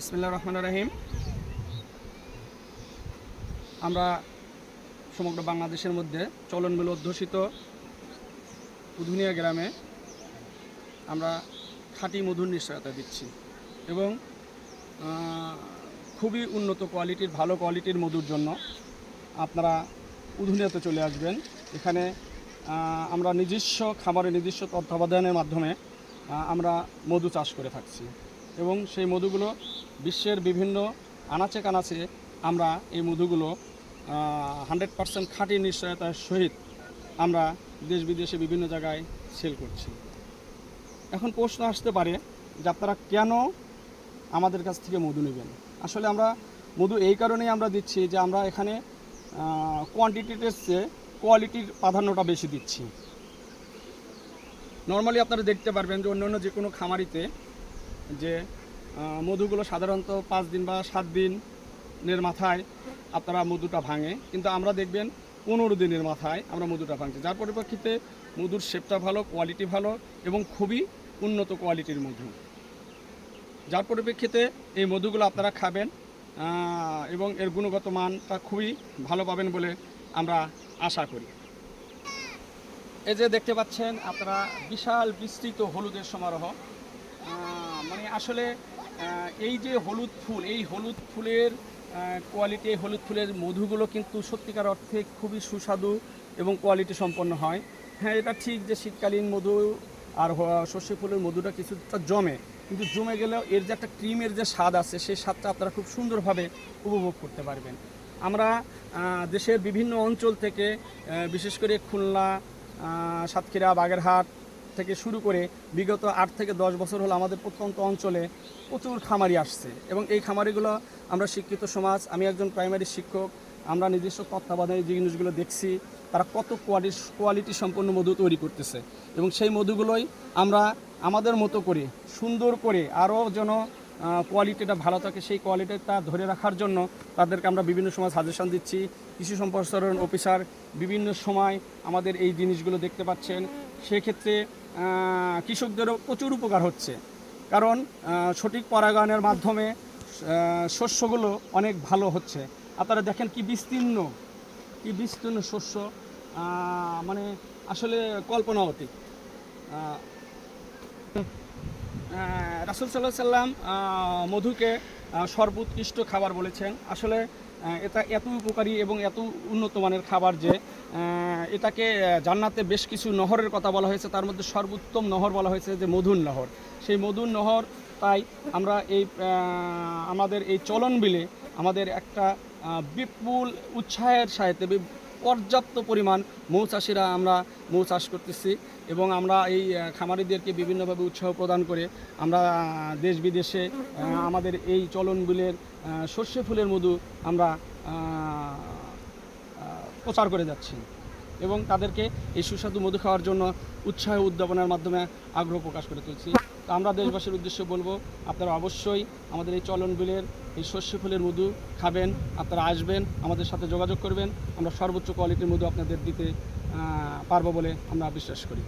ইসমিল্লা রহমান রাহিম। আমরা সমগ্র বাংলাদেশের মধ্যে চলনবিল অধ্যুষিত উধুনিয়া গ্রামে আমরা খাঁটি মধুর নিশ্চয়তা দিচ্ছি এবং খুবই উন্নত কোয়ালিটির, ভালো কোয়ালিটির মধুর জন্য আপনারা উধুনিয়াতে চলে আসবেন। এখানে আমরা নিজস্ব খামারে নিজস্ব তত্ত্বাবধানের মাধ্যমে আমরা মধু চাষ করে থাকছি এবং সেই মধুগুলো বিশ্বের বিভিন্ন আনাচে কানাচে আমরা এই মধুগুলো হান্ড্রেড পার্সেন্ট খাঁটি নিশ্চয়তার সহিত আমরা দেশ বিদেশে বিভিন্ন জায়গায় সেল করছি। এখন প্রশ্ন আসতে পারে যে আপনারা কেন আমাদের কাছ থেকে মধু নেবেন? আসলে আমরা মধু এই কারণেই আমরা দিচ্ছি যে আমরা এখানে কোয়ান্টিটির চেয়ে কোয়ালিটির প্রাধান্যটা বেশি দিচ্ছি। নর্মালি আপনারা দেখতে পারবেন যে অন্য অন্য যে কোনো খামারিতে যে মধুগুলো সাধারণত পাঁচ দিন বা সাত দিনের মাথায় আপনারা মধুটা ভাঙে। কিন্তু আমরা দেখবেন পনেরো দিনের মাথায় আমরা মধুটা ভাঙছি। যার পরিপ্রেক্ষিতে মধুর শেপটা ভালো কোয়ালিটি ভালো এবং খুবই উন্নত কোয়ালিটির মধু। যার পরিপ্রেক্ষিতে এই মধুগুলো আপনারা খাবেন এবং এর গুণগত মানটা খুবই ভালো পাবেন বলে আমরা আশা করি। এই যে দেখতে পাচ্ছেন, আপনারা বিশাল বিস্তৃত হলুদের সমারোহ। মানে আসলে এই যে হলুদ ফুল, এই হলুদ ফুলের কোয়ালিটি এই হলুদ ফুলের মধুগুলো কিন্তু সত্যিকার অর্থে খুবই সুস্বাদু এবং কোয়ালিটি সম্পন্ন হয়। হ্যাঁ এটা ঠিক যে শীতকালীন মধু আর সর্ষে ফুলের মধুটা কিছুটা জমে, কিন্তু জমে গেলেও এর যে একটা ক্রিমের যে স্বাদ আছে, সেই স্বাদটা আপনারা খুব সুন্দরভাবে উপভোগ করতে পারবেন। আমরা দেশের বিভিন্ন অঞ্চল থেকে বিশেষ করে খুলনা সাতক্ষীরা, বাগেরহাট থেকে শুরু করে বিগত আট থেকে দশ বছর হলো আমাদের প্রত্যন্ত অঞ্চলে প্রচুর খামারি আসছে এবং এই খামারিগুলো আমরা শিক্ষিত সমাজ, আমি একজন প্রাইমারি শিক্ষক, আমরা নিজস্ব তত্ত্বাবধানে যে জিনিসগুলো দেখছি, তারা কত কোয়ালিটি কোয়ালিটি সম্পন্ন মধু তৈরি করতেছে এবং সেই মধুগুলোই আমরা আমাদের মতো করে, সুন্দর করে আরও যেন কোয়ালিটিটা ভালো থাকে, সেই কোয়ালিটিটা ধরে রাখার জন্য তাদেরকে আমরা বিভিন্ন সময় সাজেশন দিচ্ছি। কৃষি সম্প্রসারণ অফিসার বিভিন্ন সময় আমাদের এই জিনিসগুলো দেখতে পাচ্ছেন। সেক্ষেত্রে কৃষকদেরও প্রচুর উপকার হচ্ছে। কারণ সঠিক পরাগায়নের মাধ্যমে শস্যগুলো অনেক ভালো হচ্ছে। আপনারা দেখেন কি বিস্তীর্ণ কি বিস্তীর্ণ শস্য মানে আসলে কল্পনা অতীত রাসুল সাল্লাহ সাল্লাম মধুকে সর্বোৎকৃষ্ট খাবার বলেছেন। আসলে এটা এত উপকারী এবং এত উন্নত মানের খাবার যে এটাকে জান্নাতে বেশ কিছু নহরের কথা বলা হয়েছে। তার মধ্যে সর্বোত্তম নহর বলা হয়েছে যে মধুর নহর। সেই মধুর নহর তাই আমরা এই আমাদের এই চলন বিলে আমাদের একটা বিপুল উৎসাহের সাহিত্যে পর্যাপ্ত পরিমাণ মৌ চাষিরা আমরা মৌ চাষ করতেছি এবং আমরা এই খামারিদেরকে বিভিন্নভাবে উৎসাহ প্রদান করে আমরা দেশ বিদেশে আমাদের এই চলনগুলের সর্ষে ফুলের মধু আমরা প্রচার করে যাচ্ছি। এবং তাদেরকে এই সুস্বাদু মধু খাওয়ার জন্য উৎসাহ উদ্যাপনের মাধ্যমে আগ্রহ প্রকাশ করে তুলছি। তো আমরা দেশবাসীর উদ্দেশ্যে বলব, আপনারা অবশ্যই আমাদের এই চলন বিলের, এই শস্য ফুলের মধু খাবেন, আপনারা আসবেন, আমাদের সাথে যোগাযোগ করবেন। আমরা সর্বোচ্চ কোয়ালিটির মধু আপনাদের দিতে পারব বলে আমরা বিশ্বাস করি।